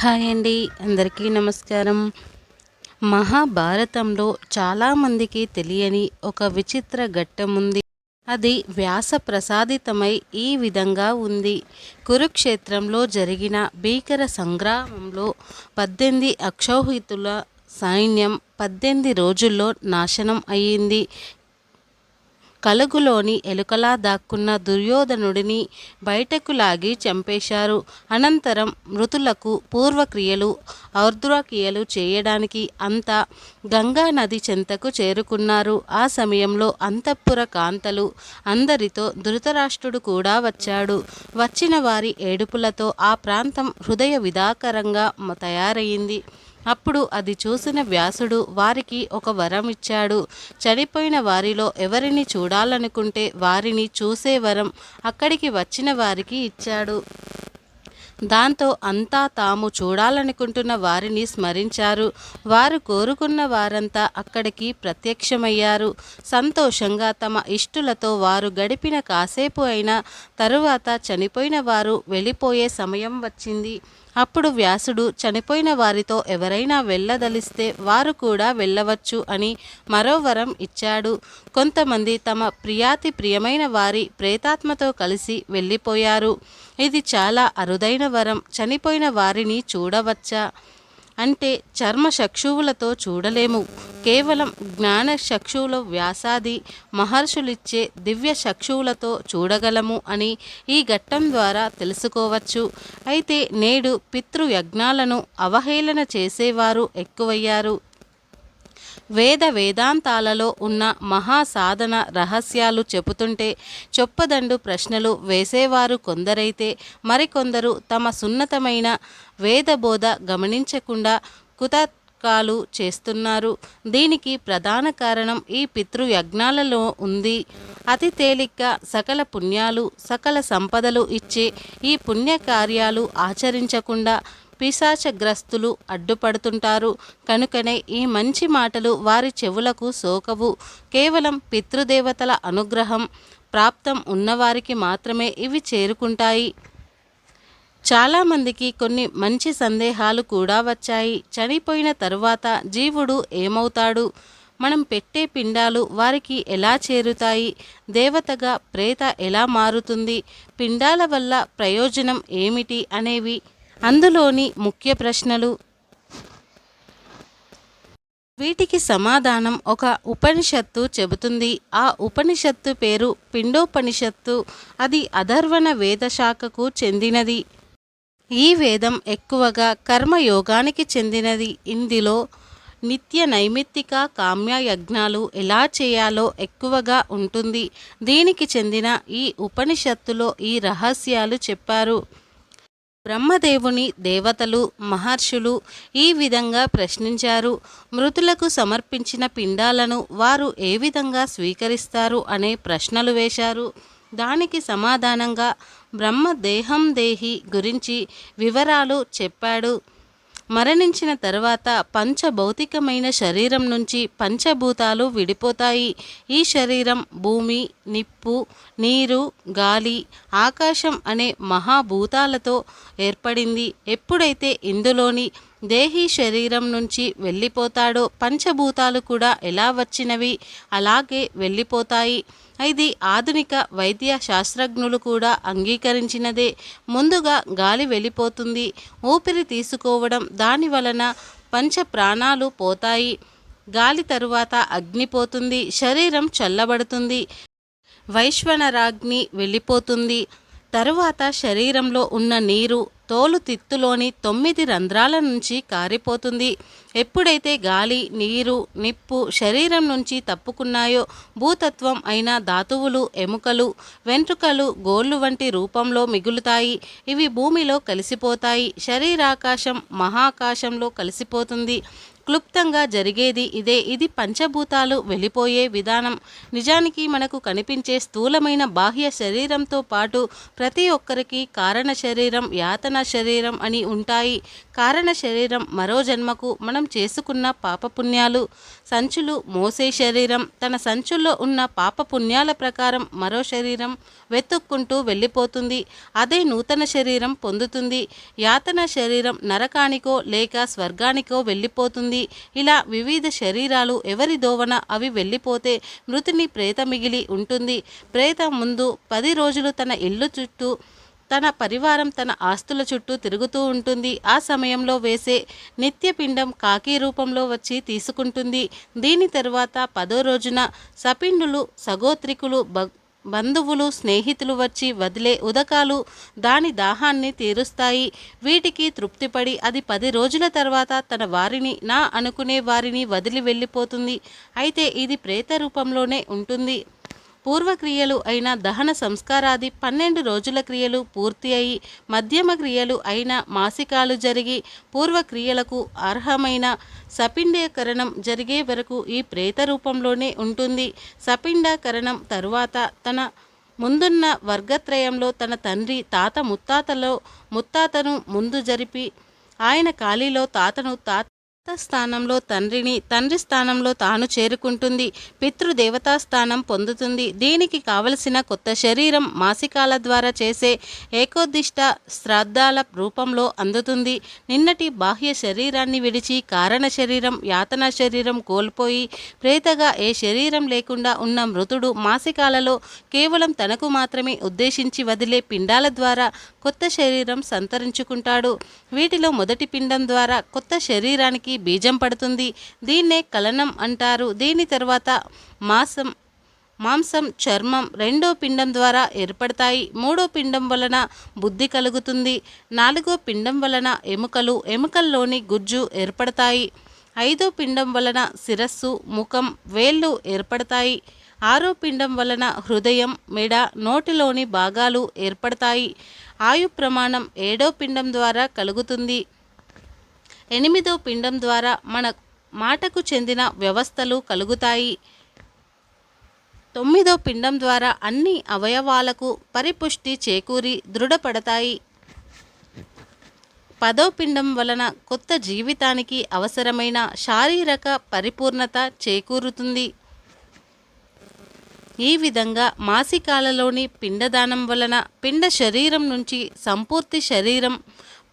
Hi అండి అందరికీ నమస్కారం. మహాభారతంలో చాలామందికి తెలియని ఒక విచిత్ర ఘట్టం ఉంది. అది వ్యాస ప్రసాదితమై ఈ విధంగా ఉంది. కురుక్షేత్రంలో జరిగిన భీకర సంగ్రామంలో పద్దెనిమిది అక్షౌహితుల సైన్యం పద్దెనిమిది రోజుల్లో నాశనం అయ్యింది. కలుగులోని ఎలుకలా దాక్కున్న దుర్యోధనుడిని బయటకు లాగి చంపేశారు. అనంతరం మృతులకు పూర్వక్రియలు ఔర్ధ్వక్రియలు చేయడానికి అంతా గంగా నది చెంతకు చేరుకున్నారు. ఆ సమయంలో అంతఃపుర కాంతలు అందరితో ధృతరాష్ట్రుడు కూడా వచ్చాడు. వచ్చిన వారి ఏడుపులతో ఆ ప్రాంతం హృదయ విదాకరంగా తయారైంది. అప్పుడు అది చూసిన వ్యాసుడు వారికి ఒక వరం ఇచ్చాడు. చనిపోయిన వారిలో ఎవరిని చూడాలనుకుంటే వారిని చూసే వరం అక్కడికి వచ్చిన వారికి ఇచ్చాడు. దాంతో అంతా తాము చూడాలనుకుంటున్న వారిని స్మరించారు. వారు కోరుకున్న వారంతా అక్కడికి ప్రత్యక్షమయ్యారు. సంతోషంగా తమ ఇష్టులతో వారు గడిపిన కాసేపు అయిన తరువాత చనిపోయిన వారు వెళ్ళిపోయే సమయం వచ్చింది. అప్పుడు వ్యాసుడు చనిపోయిన వారితో ఎవరైనా వెళ్ళదలిస్తే వారు కూడా వెళ్ళవచ్చు అని మరో వరం ఇచ్చాడు. కొంతమంది తమ ప్రియాతి ప్రియమైన వారి ప్రేతాత్మతో కలిసి వెళ్ళిపోయారు. ఇది చాలా అరుదైన వరం. చనిపోయిన వారిని చూడవచ్చా? అంటే చర్మ చక్షువులతో చూడలేము. కేవలం జ్ఞాన చక్షువుల వ్యాసాది మహర్షులిచ్చే దివ్య చక్షువులతో చూడగలము అని ఈ ఘట్టం ద్వారా తెలుసుకోవచ్చు. అయితే నేడు పితృయజ్ఞాలను అవహేళన చేసేవారు ఎక్కువయ్యారు. వేద వేదాంతాలలో ఉన్న మహాసాధన రహస్యాలు చెబుతుంటే చొప్పదండు ప్రశ్నలు వేసేవారు కొందరైతే మరికొందరు తమ సున్నతమైన వేదబోధ గమనించకుండా కుతత్కాలు చేస్తున్నారు. దీనికి ప్రధాన కారణం ఈ పితృయజ్ఞాలలో ఉంది. అతి తేలిగ్గా సకల పుణ్యాలు సకల సంపదలు ఇచ్చే ఈ పుణ్యకార్యాలు ఆచరించకుండా పిశాచగ్రస్తులు అడ్డుపడుతుంటారు. కనుకనే ఈ మంచి మాటలు వారి చెవులకు సోకవు. కేవలం పితృదేవతల అనుగ్రహం ప్రాప్తం ఉన్నవారికి మాత్రమే ఇవి చేరుకుంటాయి. చాలామందికి కొన్ని మంచి సందేహాలు కూడా వచ్చాయి. చనిపోయిన తరువాత జీవుడు ఏమవుతాడు? మనం పెట్టే పిండాలు వారికి ఎలా చేరుతాయి? దేవతగా ప్రేత ఎలా మారుతుంది? పిండాల వల్ల ప్రయోజనం ఏమిటి అనేవి అందులోని ముఖ్య ప్రశ్నలు. వీటికి సమాధానం ఒక ఉపనిషత్తు చెబుతుంది. ఆ ఉపనిషత్తు పేరు పిండోపనిషత్తు. అది అధర్వణ వేద శాఖకు చెందినది. ఈ వేదం ఎక్కువగా కర్మయోగానికి చెందినది. ఇందులో నిత్య నైమిత్తిక కామ్య యజ్ఞాలు ఎలా చేయాలో ఎక్కువగా ఉంటుంది. దీనికి చెందిన ఈ ఉపనిషత్తులో ఈ రహస్యాలు చెప్పారు. బ్రహ్మదేవుని దేవతలు మహర్షులు ఈ విధంగా ప్రశ్నించారు. మృతులకు సమర్పించిన పిండాలను వారు ఏ విధంగా స్వీకరిస్తారు అనే ప్రశ్నలు వేశారు. దానికి సమాధానంగా బ్రహ్మ దేహం దేహి గురించి వివరాలు చెప్పాడు. మరణించిన తర్వాత పంచభౌతికమైన శరీరం నుంచి పంచభూతాలు విడిపోతాయి. ఈ శరీరం భూమి నిప్పు నీరు గాలి ఆకాశం అనే మహాభూతాలతో ఏర్పడింది. ఎప్పుడైతే ఇందులోని దేహి శరీరం నుంచి వెళ్ళిపోతాడో పంచభూతాలు కూడా ఎలా వచ్చినవి? అలాగే వెళ్ళిపోతాయి. ఇది ఆధునిక వైద్య శాస్త్రజ్ఞులు కూడా అంగీకరించినదే. ముందుగా గాలి వెళ్ళిపోతుంది. ఊపిరి తీసుకోవడం దాని వలన పంచ ప్రాణాలు పోతాయి. గాలి తరువాత అగ్నిపోతుంది శరీరం చల్లబడుతుంది. వైశ్వనరాగ్ని వెళ్ళిపోతుంది. తరువాత శరీరంలో ఉన్న నీరు తోలు తిత్తులోని తొమ్మిది రంధ్రాల నుంచి కారిపోతుంది. ఎప్పుడైతే గాలి నీరు నిప్పు శరీరం నుంచి తప్పుకున్నాయో భూతత్వం అయిన ధాతువులు ఎముకలు వెంట్రుకలు గోళ్ళు వంటి రూపంలో మిగులుతాయి. ఇవి భూమిలో కలిసిపోతాయి. శరీరాకాశం మహాకాశంలో కలిసిపోతుంది. క్లుప్తంగా జరిగేది ఇదే. ఇది పంచభూతాలు వెళ్ళిపోయే విధానం. నిజానికి మనకు కనిపించే స్థూలమైన బాహ్య శరీరంతో పాటు ప్రతి ఒక్కరికి కారణ శరీరం యాతన శరీరం అని ఉంటాయి. కారణ శరీరం మరో జన్మకు మనం చేసుకున్న పాపపుణ్యాలు. సంచులు మోసే శరీరం. తన సంచుల్లో ఉన్న పాపపుణ్యాల ప్రకారం మరో శరీరం వెతుక్కుంటూ వెళ్ళిపోతుంది. అదే నూతన శరీరం పొందుతుంది. యాతన శరీరం నరకానికో లేక స్వర్గానికో వెళ్ళిపోతుంది. ఇలా వివిధ శరీరాలు ఎవరి దోవన అవి వెళ్ళిపోతే మృతిని ప్రేత మిగిలి ఉంటుంది. ప్రేత ముందు పది రోజులు తన ఇల్లు చుట్టూ తన పరివారం తన ఆస్తుల చుట్టూ తిరుగుతూ ఉంటుంది. ఆ సమయంలో వేసే నిత్యపిండం కాకి రూపంలో వచ్చి తీసుకుంటుంది. దీని తరువాత పదో రోజున సపిండులు సగోత్రికులు బంధువులు స్నేహితులు వచ్చి వదిలే ఉదకాలు దాని దాహాన్ని తీరుస్తాయి. వీటికి తృప్తిపడి అది పది రోజుల తర్వాత తన వారిని నా అనుకునే వారిని వదిలి వెళ్ళిపోతుంది. అయితే ఇది ప్రేత రూపంలోనే ఉంటుంది. పూర్వక్రియలు అయిన దహన సంస్కారాది పన్నెండు రోజుల క్రియలు పూర్తి అయి మధ్యమ క్రియలు అయిన మాసికాలు జరిగి పూర్వక్రియలకు అర్హమైన సపిండీకరణం జరిగే వరకు ఈ ప్రేత రూపంలోనే ఉంటుంది. సపిండాకరణం తరువాత తన ముందున్న వర్గత్రయంలో తన తండ్రి తాత ముత్తాతలో ముత్తాతను ముందు జరిపి ఆయన ఖాళీలో తాతను తాత స్థానంలో తండ్రిని తండ్రి స్థానంలో తాను చేరుకుంటుంది. పితృదేవతా స్థానం పొందుతుంది. దీనికి కావలసిన కొత్త శరీరం మాసికాల ద్వారా చేసే ఏకోదిష్ట శ్రాద్ధాల రూపంలో అందుతుంది. నిన్నటి బాహ్య శరీరాన్ని విడిచి కారణ శరీరం యాతన శరీరం కోల్పోయి ప్రేతగా ఏ శరీరం లేకుండా ఉన్న మృతుడు మాసికాలలో కేవలం తనకు మాత్రమే ఉద్దేశించి వదిలే పిండాల ద్వారా కొత్త శరీరం సంతరించుకుంటాడు. వీటిలో మొదటి పిండం ద్వారా కొత్త శరీరానికి బీజం పడుతుంది. దీన్నే కలనం అంటారు. దీని తర్వాత మాసం మాంసం చర్మం రెండో పిండం ద్వారా ఏర్పడతాయి. మూడో పిండం వలన బుద్ధి కలుగుతుంది. నాలుగో పిండం వలన ఎముకలు ఎముకల్లోని గుజ్జు ఏర్పడతాయి. ఐదో పిండం వలన శిరస్సు ముఖం వేళ్ళు ఏర్పడతాయి. ఆరో పిండం వలన హృదయం మెడ నోటిలోని భాగాలు ఏర్పడతాయి. ఆయు ప్రమాణం ఏడో పిండం ద్వారా కలుగుతుంది. ఎనిమిదో పిండం ద్వారా మన మాటకు చెందిన వ్యవస్థలు కలుగుతాయి. తొమ్మిదో పిండం ద్వారా అన్ని అవయవాలకు పరిపుష్టి చేకూరి దృఢపడతాయి. పదో పిండం వలన కొత్త జీవితానికి అవసరమైన శారీరక పరిపూర్ణత చేకూరుతుంది. ఈ విధంగా మాసికాలలోని పిండదానం వలన పిండ శరీరం నుంచి సంపూర్తి శరీరం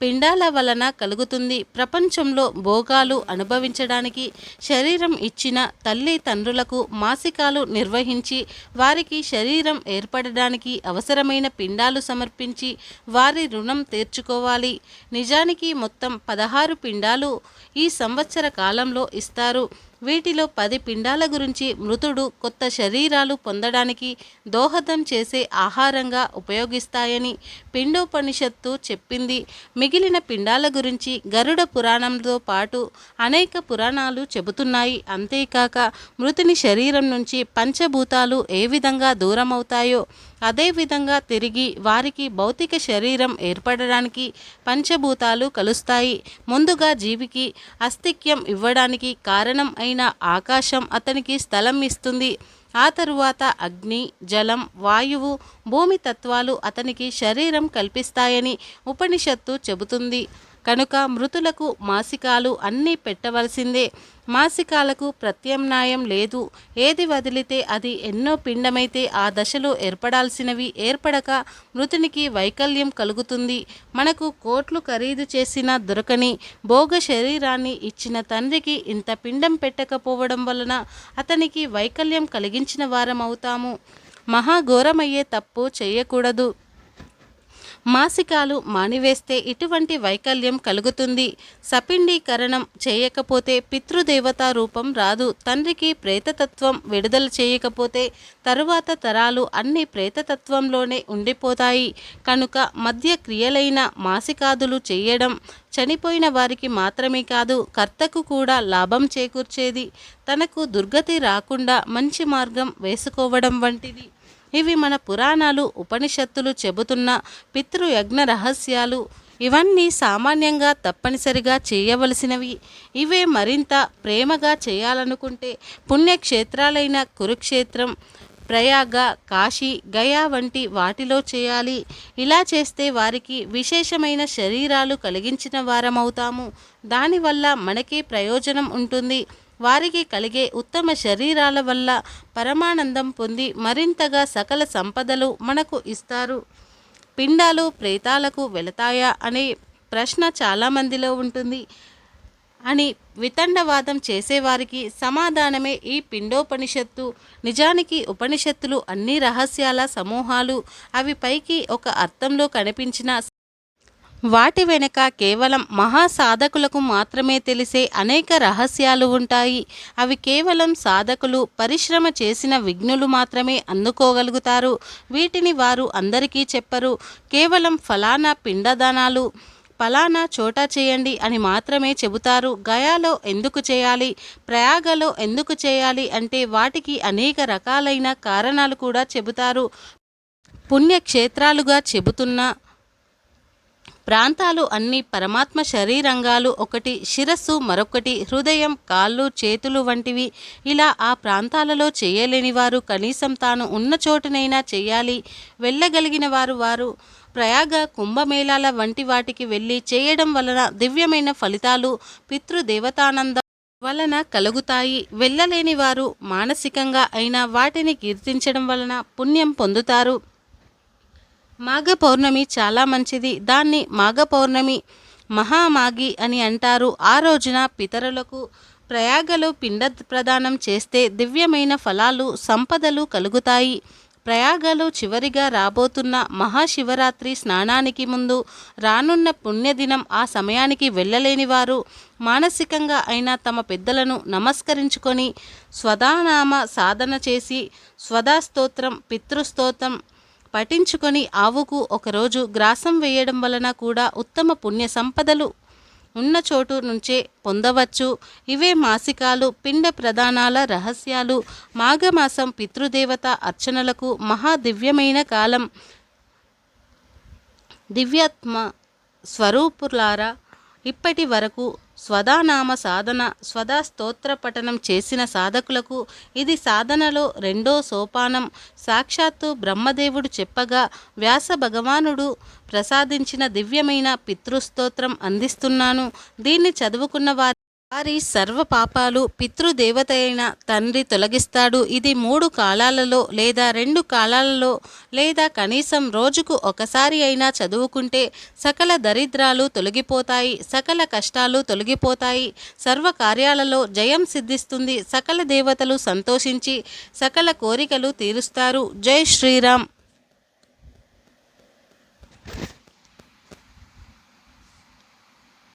పిండాల వలన కలుగుతుంది. ప్రపంచంలో భోగాలు అనుభవించడానికి శరీరం ఇచ్చిన తల్లి తండ్రులకు మాసికాలు నిర్వహించి వారికి శరీరం ఏర్పడడానికి అవసరమైన పిండాలు సమర్పించి వారి రుణం తీర్చుకోవాలి. నిజానికి మొత్తం పదహారు పిండాలు ఈ సంవత్సర కాలంలో ఇస్తారు. వీటిలో పది పిండాల గురించి మృతుడు కొత్త శరీరాలు పొందడానికి దోహదం చేసే ఆహారంగా ఉపయోగిస్తాయని పిండోపనిషత్తు చెప్పింది. మిగిలిన పిండాల గురించి గరుడ పురాణంతో పాటు అనేక పురాణాలు చెబుతున్నాయి. అంతేకాక మృతుని శరీరం నుంచి పంచభూతాలు ఏ విధంగా దూరమవుతాయో అదేవిధంగా తిరిగి వారికి భౌతిక శరీరం ఏర్పడడానికి పంచభూతాలు కలుస్తాయి. ముందుగా జీవికి అస్తిక్యం ఇవ్వడానికి కారణం అయిన ఆకాశం అతనికి స్థలం ఇస్తుంది. ఆ తరువాత అగ్ని జలం వాయువు భూమి తత్వాలు అతనికి శరీరం కల్పిస్తాయని ఉపనిషత్తు చెబుతుంది. కనుక మృతులకు మాసికాలు అన్నీ పెట్టవలసిందే. మాసికాలకు ప్రత్యామ్నాయం లేదు. ఏది వదిలితే అది ఎన్నో పిండమైతే ఆ దశలో ఏర్పడాల్సినవి ఏర్పడక మృతునికి వైకల్యం కలుగుతుంది. మనకు కోట్లు ఖరీదు చేసిన దొరకని భోగ శరీరాన్ని ఇచ్చిన తండ్రికి ఇంత పిండం పెట్టకపోవడం వలన అతనికి వైకల్యం కలిగించిన వారం అవుతాము మహాఘోరమయ్యే తప్పు చేయకూడదు. మాసికాలు మానివేస్తే ఇటువంటి వైకల్యం కలుగుతుంది. సపిండీకరణం చేయకపోతే పితృదేవతా రూపం రాదు. తండ్రికి ప్రేతతత్వం విడుదల చేయకపోతే తరువాత తరాలు అన్ని ప్రేతతత్వంలోనే ఉండిపోతాయి. కనుక మధ్య క్రియలైన మాసికాదులు చేయడం చనిపోయిన వారికి మాత్రమే కాదు కర్తకు కూడా లాభం చేకూర్చేది. తనకు దుర్గతి రాకుండా మంచి మార్గం వేసుకోవడం వంటిది. ఇవి మన పురాణాలు ఉపనిషత్తులు చెబుతున్న పితృయజ్ఞ రహస్యాలు. ఇవన్నీ సామాన్యంగా తప్పనిసరిగా చేయవలసినవి. ఇవే మరింత ప్రేమగా చేయాలనుకుంటే పుణ్యక్షేత్రాలైన కురుక్షేత్రం ప్రయాగ కాశీ గయా వంటి వాటిలో చేయాలి. ఇలా చేస్తే వారికి విశేషమైన శరీరాలు కలిగించిన వారమవుతాము. దానివల్ల మనకే ప్రయోజనం ఉంటుంది. వారికి కలిగే ఉత్తమ శరీరాల వల్ల పరమానందం పొంది మరింతగా సకల సంపదలు మనకు ఇస్తారు. పిండాలు ప్రేతాలకు వెళతాయా అనే ప్రశ్న చాలామందిలో ఉంటుంది. అని వితండవాదం చేసేవారికి సమాధానమే ఈ పిండోపనిషత్తు. నిజానికి ఉపనిషత్తులు అన్ని రహస్యాల సమూహాలు. అవి పైకి ఒక అర్థంలో కనిపించిన వాటి వెనుక కేవలం మహాసాధకులకు మాత్రమే తెలిసే అనేక రహస్యాలు ఉంటాయి. అవి కేవలం సాధకులు పరిశ్రమ చేసిన విఘ్నులు మాత్రమే అందుకోగలుగుతారు. వీటిని వారు అందరికీ చెప్పరు. కేవలం ఫలానా పిండదానాలు ఫలానా చోట చేయండి అని మాత్రమే చెబుతారు. గయాలో ఎందుకు చేయాలి ప్రయాగలో ఎందుకు చేయాలి అంటే వాటికి అనేక రకాలైన కారణాలు కూడా చెబుతారు. పుణ్యక్షేత్రాలుగా చెబుతున్న ప్రాంతాలు అన్ని పరమాత్మ శరీరంగాలు ఒకటి శిరస్సు మరొకటి హృదయం కాళ్ళు చేతులు వంటివి. ఇలా ఆ ప్రాంతాలలో చేయలేని వారు కనీసం తాను ఉన్న చోటునైనా చేయాలి. వెళ్ళగలిగిన వారు వారు. ప్రయాగ కుంభమేళాల వంటి వాటికి వెళ్ళి చేయడం వలన దివ్యమైన ఫలితాలు పితృదేవతానందం వలన కలుగుతాయి. వెళ్ళలేని వారు మానసికంగా అయినా వాటిని కీర్తించడం వలన పుణ్యం పొందుతారు. మాఘ పౌర్ణమి చాలా మంచిది. దాన్ని మాఘ పౌర్ణమి మహామాగి అని అంటారు. ఆ రోజున పితరులకు ప్రయాగలో పిండ ప్రదానం చేస్తే దివ్యమైన ఫలాలు సంపదలు కలుగుతాయి. ప్రయాగలో చివరిగా రాబోతున్న మహాశివరాత్రి స్నానానికి ముందు రానున్న పుణ్యదినం ఆ సమయానికి వెళ్ళలేని వారు మానసికంగా అయినా తమ పెద్దలను నమస్కరించుకొని స్వదానామ సాధన చేసి స్వదాస్తోత్రం పితృస్తోత్రం పఠించుకొని ఆవుకు ఒకరోజు గ్రాసం వేయడం వలన కూడా ఉత్తమ పుణ్య సంపదలు ఉన్న చోటు నుంచే పొందవచ్చు. ఇవే మాసికాలు పిండ ప్రదానాల రహస్యాలు. మాఘమాసం పితృదేవత అర్చనలకు మహా దివ్యమైన కాలం. దివ్యాత్మ స్వరూపులారా ఇప్పటి వరకు స్వదానామ సాధన స్వదా స్తోత్ర పఠనం చేసిన సాధకులకు ఇది సాధనలో రెండో సోపానం. సాక్షాత్తు బ్రహ్మదేవుడు చెప్పగా వ్యాస భగవానుడు ప్రసాదించిన దివ్యమైన పితృస్తోత్రం అందిస్తున్నాను. దీన్ని చదువుకున్న వారి వారి సర్వ పాపాలు పితృదేవత అయిన తండ్రి తొలగిస్తాడు. ఇది మూడు కాలాలలో లేదా రెండు కాలాలలో లేదా కనీసం రోజుకు ఒకసారి అయినా చదువుకుంటే సకల దరిద్రాలు తొలగిపోతాయి సకల కష్టాలు తొలగిపోతాయి. సర్వ కార్యాలలో జయం సిద్ధిస్తుంది. సకల దేవతలు సంతోషించి సకల కోరికలు తీరుస్తారు. జై శ్రీరామ్.